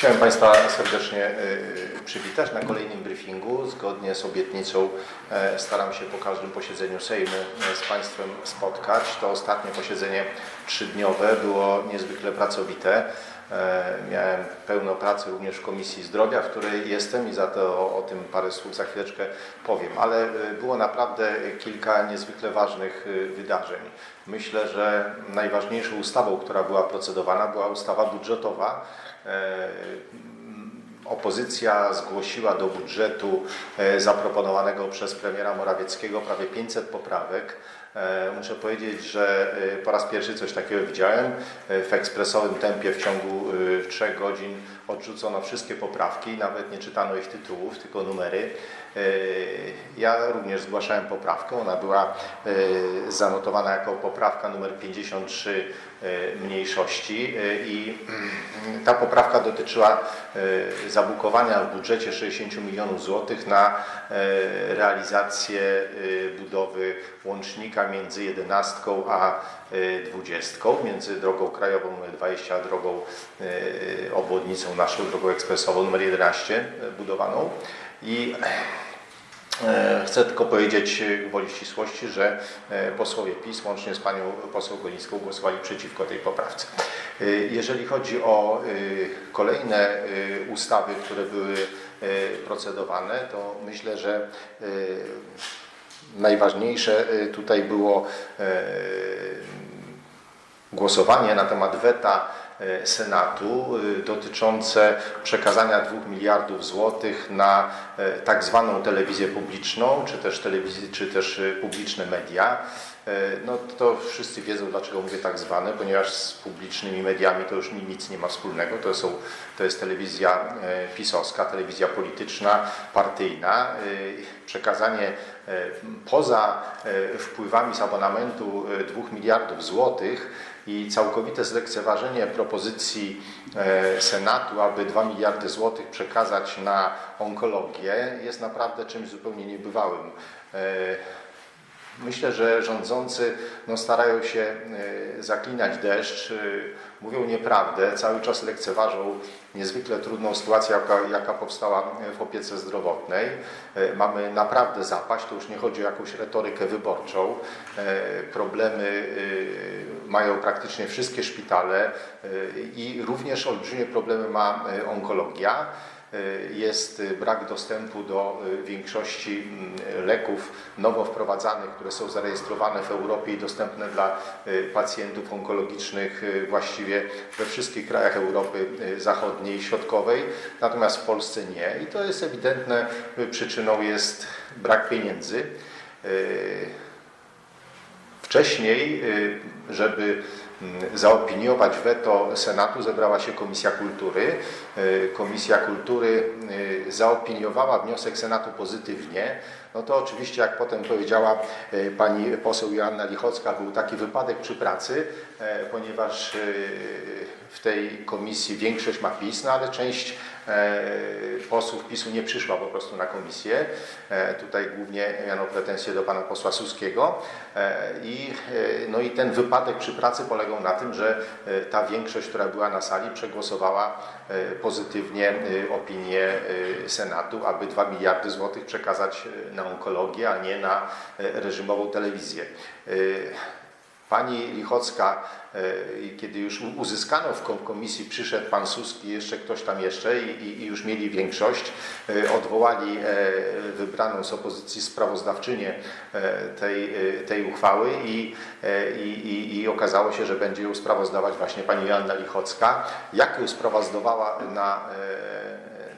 Chciałem Państwa serdecznie y, przywitać na kolejnym briefingu. Zgodnie z obietnicą e, staram się po każdym posiedzeniu Sejmu e, z Państwem spotkać. To ostatnie posiedzenie trzydniowe było niezwykle pracowite. E, Miałem pełno pracy również w Komisji Zdrowia, w której jestem i za to o, tym parę słów za chwileczkę powiem. Ale y, było naprawdę kilka niezwykle ważnych y, wydarzeń. Myślę, że najważniejszą ustawą, która była procedowana, była ustawa budżetowa. E, Opozycja zgłosiła do budżetu e, zaproponowanego przez premiera Morawieckiego prawie 500 poprawek. E, Muszę powiedzieć, że e, po raz pierwszy coś takiego widziałem. E, W ekspresowym tempie w ciągu 3 godzin odrzucono wszystkie poprawki, nawet nie czytano ich tytułów, tylko numery. Ja również zgłaszałem poprawkę, ona była zanotowana jako poprawka numer 53 e, mniejszości i mm, ta poprawka dotyczyła zabukowania w budżecie 60 milionów złotych na realizację budowy łącznika między 11 a e, 20, między drogą krajową nr 20 a drogą e, obwodnicą naszą, drogą ekspresową nr 11 e, budowaną. I E, Chcę tylko powiedzieć e, gwoli ścisłości, że e, posłowie PiS łącznie z panią poseł Golińską głosowali przeciwko tej poprawce. E, Jeżeli chodzi o e, kolejne e, ustawy, które były e, procedowane, to myślę, że e, najważniejsze e, tutaj było e, głosowanie na temat weta Senatu e, dotyczące przekazania 2 miliardów złotych na e, tak zwaną telewizję publiczną, czy też, telewizję, czy też e, publiczne media. E, No to wszyscy wiedzą, dlaczego mówię tak zwane, ponieważ z publicznymi mediami to już nic nie ma wspólnego. To, są, to jest telewizja e, pisowska, telewizja polityczna, partyjna. E, Przekazanie e, poza e, wpływami z abonamentu e, 2 miliardów złotych i całkowite zlekceważenie propozycji e, Senatu, aby 2 miliardy złotych przekazać na onkologię jest naprawdę czymś zupełnie niebywałym. E, Myślę, że rządzący no, starają się e, zaklinać deszcz, e, mówią nieprawdę, cały czas lekceważą niezwykle trudną sytuację, jaka, jaka powstała w opiece zdrowotnej. E, Mamy naprawdę zapaść, to już nie chodzi o jakąś retorykę wyborczą. E, Problemy e, mają praktycznie wszystkie szpitale e, i również olbrzymie problemy ma e, onkologia jest brak dostępu do większości mm, leków nowo wprowadzanych, które są zarejestrowane w Europie i dostępne dla pacjentów onkologicznych właściwie we wszystkich krajach Europy Zachodniej i Środkowej, natomiast w Polsce nie. I to jest ewidentne, przyczyną jest brak pieniędzy. Wcześniej, żeby zaopiniować weto Senatu, zebrała się Komisja Kultury. Y, Komisja Kultury y, zaopiniowała wniosek Senatu pozytywnie. No to oczywiście, jak potem powiedziała y, pani poseł Joanna Lichocka, był taki wypadek przy pracy, ponieważ w tej komisji większość ma PiS, no ale część posłów PiSu nie przyszła po prostu na komisję. E, Tutaj głównie miano pretensje do pana posła Suskiego. E, I, e, no i ten wypadek przy pracy polegał na tym, że e, ta większość, która była na sali, przegłosowała e, pozytywnie e, opinię e, Senatu, aby 2 miliardy złotych przekazać e, na onkologię, a nie na e, reżimową telewizję. Pani Lichocka, e, kiedy już uzyskano w kom- komisji, przyszedł pan Suski, jeszcze ktoś tam jeszcze i, już mieli większość, e, odwołali e, wybraną z opozycji sprawozdawczynię tej, tej uchwały i, i, i, okazało się, że będzie ją sprawozdawać właśnie pani Joanna Lichocka. Jak ją sprawozdawała na,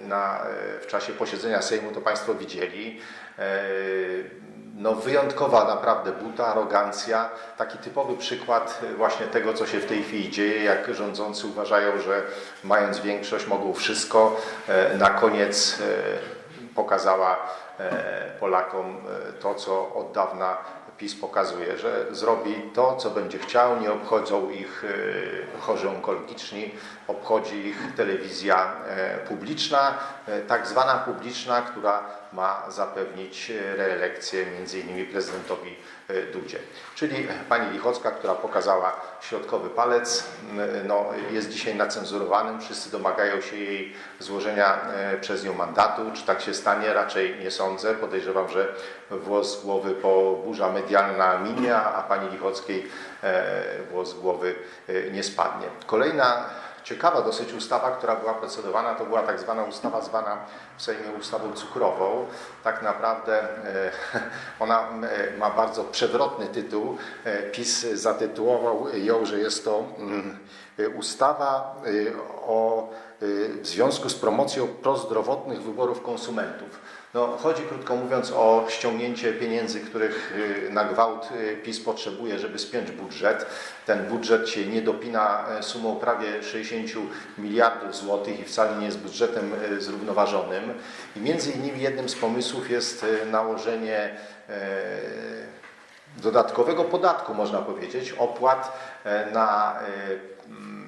na, w czasie posiedzenia Sejmu, to Państwo widzieli. No wyjątkowa naprawdę buta, arogancja, taki typowy przykład właśnie tego, co się w tej chwili dzieje, jak rządzący uważają, że mając większość mogą wszystko. E, Na koniec e, pokazała e, Polakom to, co od dawna PiS pokazuje, że zrobi to, co będzie chciał, nie obchodzą ich chorzy onkologiczni, obchodzi ich telewizja publiczna, tak zwana publiczna, która ma zapewnić reelekcję między innymi prezydentowi e, Dudzie. Czyli pani Lichocka, która pokazała środkowy palec, no, jest dzisiaj nacenzurowanym. Wszyscy domagają się jej złożenia e, przez nią mandatu. Czy tak się stanie? Raczej nie sądzę. Podejrzewam, że włos głowy po burza medialna minie, a pani Lichockiej e, włos głowy e, nie spadnie. Kolejna ciekawa dosyć ustawa, która była procedowana, to była tak zwana ustawa zwana w Sejmie ustawą cukrową. Tak naprawdę e, ona e, ma bardzo przewrotny tytuł. E, PiS zatytułował ją, że jest to mm, ustawa o w związku z promocją prozdrowotnych wyborów konsumentów. No, chodzi krótko mówiąc o ściągnięcie pieniędzy, których y, na gwałt y, PiS potrzebuje, żeby spiąć budżet. Ten budżet się nie dopina e, sumą prawie 60 miliardów złotych i wcale nie jest budżetem e, zrównoważonym. I między innymi jednym z pomysłów jest e, nałożenie dodatkowego podatku, można powiedzieć, opłat na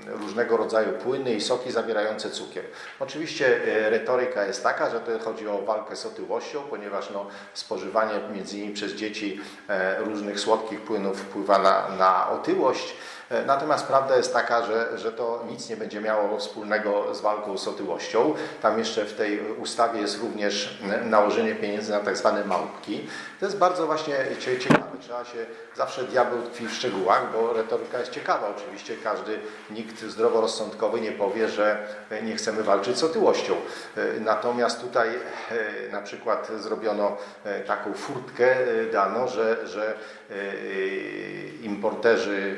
różnego rodzaju płyny i soki zawierające cukier. Oczywiście e, retoryka jest taka, że to chodzi o walkę z otyłością, ponieważ no, spożywanie między innymi przez dzieci e, różnych słodkich płynów wpływa na, na otyłość. E, Natomiast prawda jest taka, że, że to nic nie będzie miało wspólnego z walką z otyłością. Tam jeszcze w tej ustawie jest również nałożenie pieniędzy na tak zwane małpki. To jest bardzo właśnie cie- ciekawe. Trzeba się, zawsze diabeł tkwi w szczegółach, bo retoryka jest ciekawa oczywiście. Każdy, nikt zdroworozsądkowy nie powie, że nie chcemy walczyć z otyłością. E, Natomiast tutaj e, na przykład zrobiono taką furtkę, dano, że, że importerzy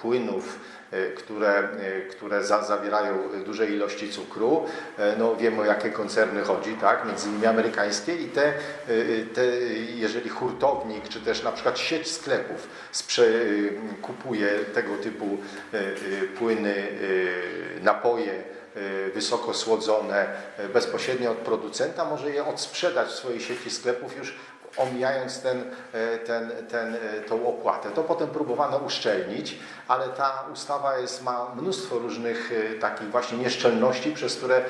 płynów, e, które, e, które za, zawierają duże ilości cukru. E, No, wiemy o jakie koncerny chodzi, tak? między innymi amerykańskie i te, te, jeżeli hurtownik, czy też na przykład sieć sklepów sprze, kupuje tego typu płyny, napoje, wysoko słodzone bezpośrednio od producenta, może je odsprzedać w swojej sieci sklepów już omijając ten, e, ten, ten, e, tą opłatę. To potem próbowano uszczelnić, ale ta ustawa jest, ma mnóstwo różnych e, takich właśnie nieszczelności, przez które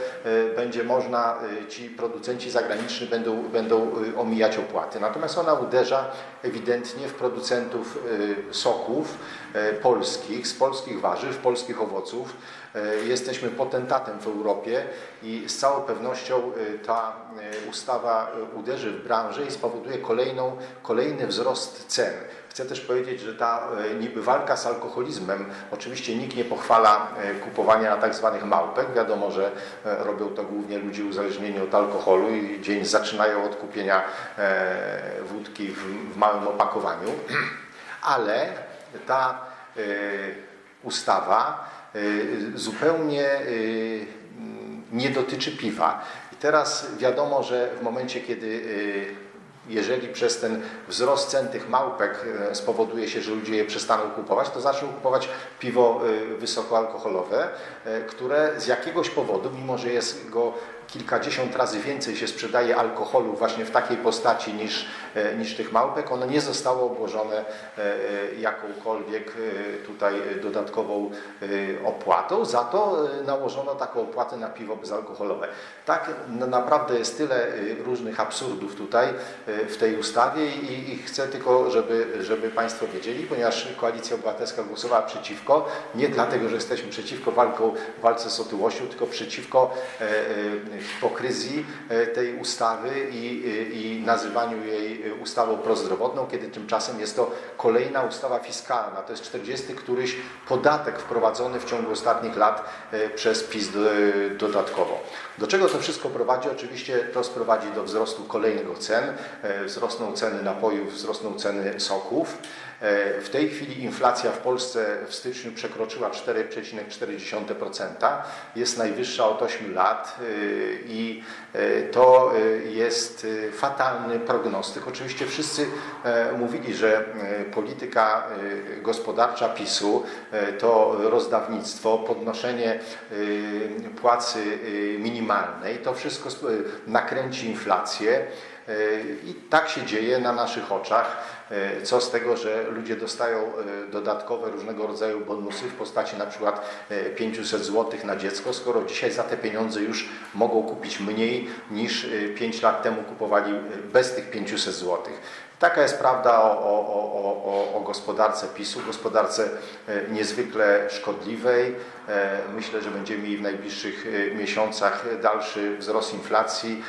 będzie można, ci producenci zagraniczni będą, będą omijać opłaty. Natomiast ona uderza ewidentnie w producentów soków polskich, z polskich warzyw, polskich owoców. Jesteśmy potentatem w Europie i z całą pewnością ta ustawa uderzy w branżę i spowoduje kolejną, kolejny wzrost cen. Chcę też powiedzieć, że ta e, niby walka z alkoholizmem, oczywiście nikt nie pochwala e, kupowania tak zwanych małpek. Wiadomo, że e, robią to głównie ludzie uzależnieni od alkoholu i dzień zaczynają od kupienia wódki w, małym opakowaniu. Ale ta ustawa zupełnie nie dotyczy piwa. I teraz wiadomo, że w momencie, kiedy jeżeli przez ten wzrost cen tych małpek e, spowoduje się, że ludzie je przestaną kupować, to zaczną kupować piwo e, wysokoalkoholowe, e, które z jakiegoś powodu, mimo że jest go kilkadziesiąt razy więcej się sprzedaje alkoholu właśnie w takiej postaci niż, e, niż tych małpek, one nie zostały obłożone e, e, jakąkolwiek tutaj dodatkową opłatą, za to nałożono taką opłatę na piwo bezalkoholowe. Tak naprawdę jest tyle różnych absurdów tutaj w tej ustawie i, i chcę tylko, żeby, żeby Państwo wiedzieli, ponieważ Koalicja Obywatelska głosowała przeciwko, nie dlatego, że jesteśmy przeciwko walką, walce z otyłością, tylko przeciwko hipokryzji e, tej ustawy i, i, i nazywaniu jej e, ustawą prozdrowotną, kiedy tymczasem jest to kolejna ustawa fiskalna. To jest 40 któryś podatek wprowadzony w ciągu ostatnich lat e, przez PiS do, dodatkowo. Do czego to wszystko prowadzi? Oczywiście to sprowadzi do wzrostu kolejnego cen. E, Wzrosną ceny napojów, wzrosną ceny soków. E, W tej chwili inflacja w Polsce w styczniu przekroczyła 4,4%. Jest najwyższa od 8 lat e, i e, to jest fatalny prognostyk. Oczywiście wszyscy mówili, że polityka gospodarcza PiSu to rozdawnictwo, podnoszenie płacy minimalnej. To wszystko nakręci inflację. I tak się dzieje na naszych oczach. E, co z tego, że ludzie dostają e, dodatkowe różnego rodzaju bonusy w postaci na przykład e, 500 zł na dziecko, skoro dzisiaj za te pieniądze już mogą kupić mniej niż 5 lat temu kupowali e, bez tych 500 zł. Taka jest prawda o, o, o, o, gospodarce PiSu, gospodarce e, niezwykle szkodliwej. E, Myślę, że będziemy mieli w najbliższych e, miesiącach dalszy wzrost inflacji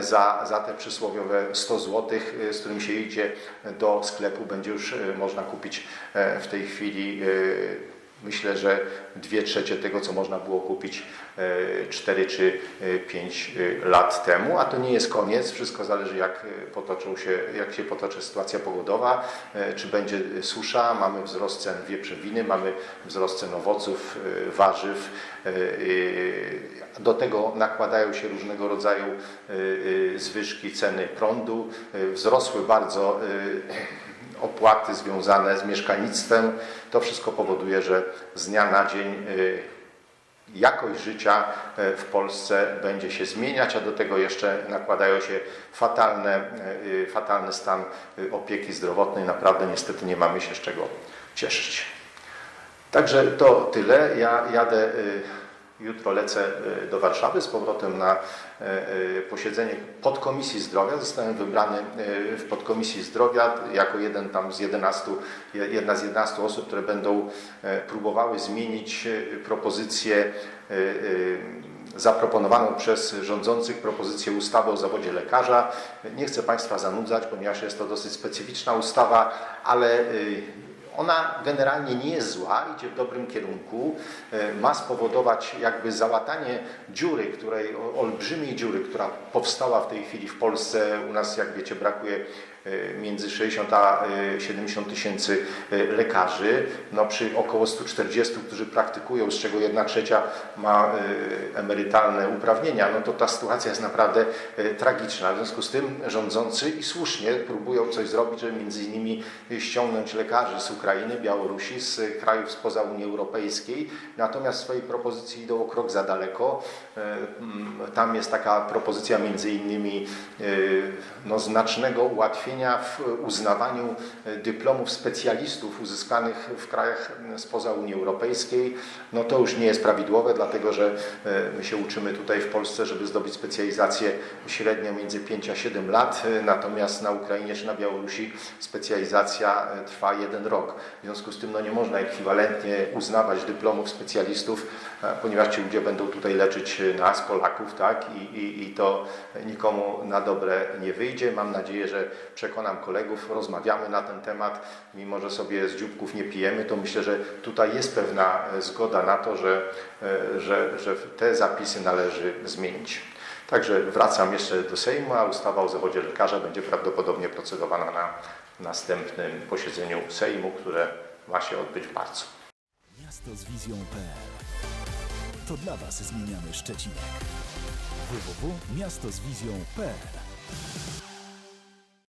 za, za te przysłowiowe 100 zł, z którym się idzie do sklepu, będzie już można kupić w tej chwili Myślę, że dwie trzecie tego, co można było kupić 4 czy 5 lat temu, a to nie jest koniec. Wszystko zależy, jak, potoczą się, jak się potoczy sytuacja pogodowa, e, czy będzie susza. Mamy wzrost cen wieprzowiny, mamy wzrost cen owoców, e, warzyw. e, e, Do tego nakładają się różnego rodzaju e, e, zwyżki ceny prądu. E, Wzrosły bardzo e, opłaty związane z mieszkalnictwem. To wszystko powoduje, że z dnia na dzień y, jakość życia y, w Polsce będzie się zmieniać, a do tego jeszcze nakładają się fatalne, y, fatalny stan opieki zdrowotnej. Naprawdę niestety nie mamy się z czego cieszyć. Także to tyle. Ja jadę, jutro lecę y, do Warszawy z powrotem na y, y, posiedzenie podkomisji zdrowia. Zostałem wybrany w podkomisji zdrowia jako jeden tam z 11, je- jedna z 11 osób, które będą e, próbowały zmienić propozycję zaproponowaną przez rządzących propozycję ustawy o zawodzie lekarza. Nie chcę Państwa zanudzać, ponieważ jest to dosyć specyficzna ustawa, ale ona generalnie nie jest zła, idzie w dobrym kierunku, e, ma spowodować jakby załatanie dziury, której, olbrzymiej dziury, która powstała w tej chwili w Polsce. U nas, jak wiecie, brakuje między 60 a e, 70 tysięcy e, lekarzy. No, przy około 140, którzy praktykują, z czego jedna trzecia ma e, emerytalne uprawnienia, no to ta sytuacja jest naprawdę e, tragiczna. W związku z tym rządzący i słusznie próbują coś zrobić, żeby między innymi ściągnąć lekarzy z Ukrainy, Białorusi, z krajów spoza Unii Europejskiej. Natomiast w swojej propozycji idą o krok za daleko. E, Tam jest taka propozycja między innymi e, no, znacznego ułatwienia w uznawaniu e, dyplomów specjalistów uzyskanych w krajach spoza Unii Europejskiej. No to już nie jest prawidłowe, dlatego że e, my się uczymy tutaj w Polsce, żeby zdobyć specjalizację średnio między 5 a 7 lat, e, natomiast na Ukrainie czy na Białorusi specjalizacja trwa jeden rok. W związku z tym no, nie można ekwiwalentnie uznawać dyplomów specjalistów, ponieważ ci ludzie będą tutaj leczyć nas, Polaków, tak? I, i, i to nikomu na dobre nie wyjdzie. Mam nadzieję, że przekonam kolegów, rozmawiamy na ten temat, mimo że sobie z dzióbków nie pijemy, to myślę, że tutaj jest pewna e, zgoda na to, że, e, że, że te zapisy należy zmienić. Także wracam jeszcze do Sejmu, a ustawa o zawodzie lekarza będzie prawdopodobnie procedowana na następnym posiedzeniu Sejmu, które ma się odbyć w marcu. Miasto z wizją.pl To dla Was zmieniamy Szczecinek. www.miastozwizją.pl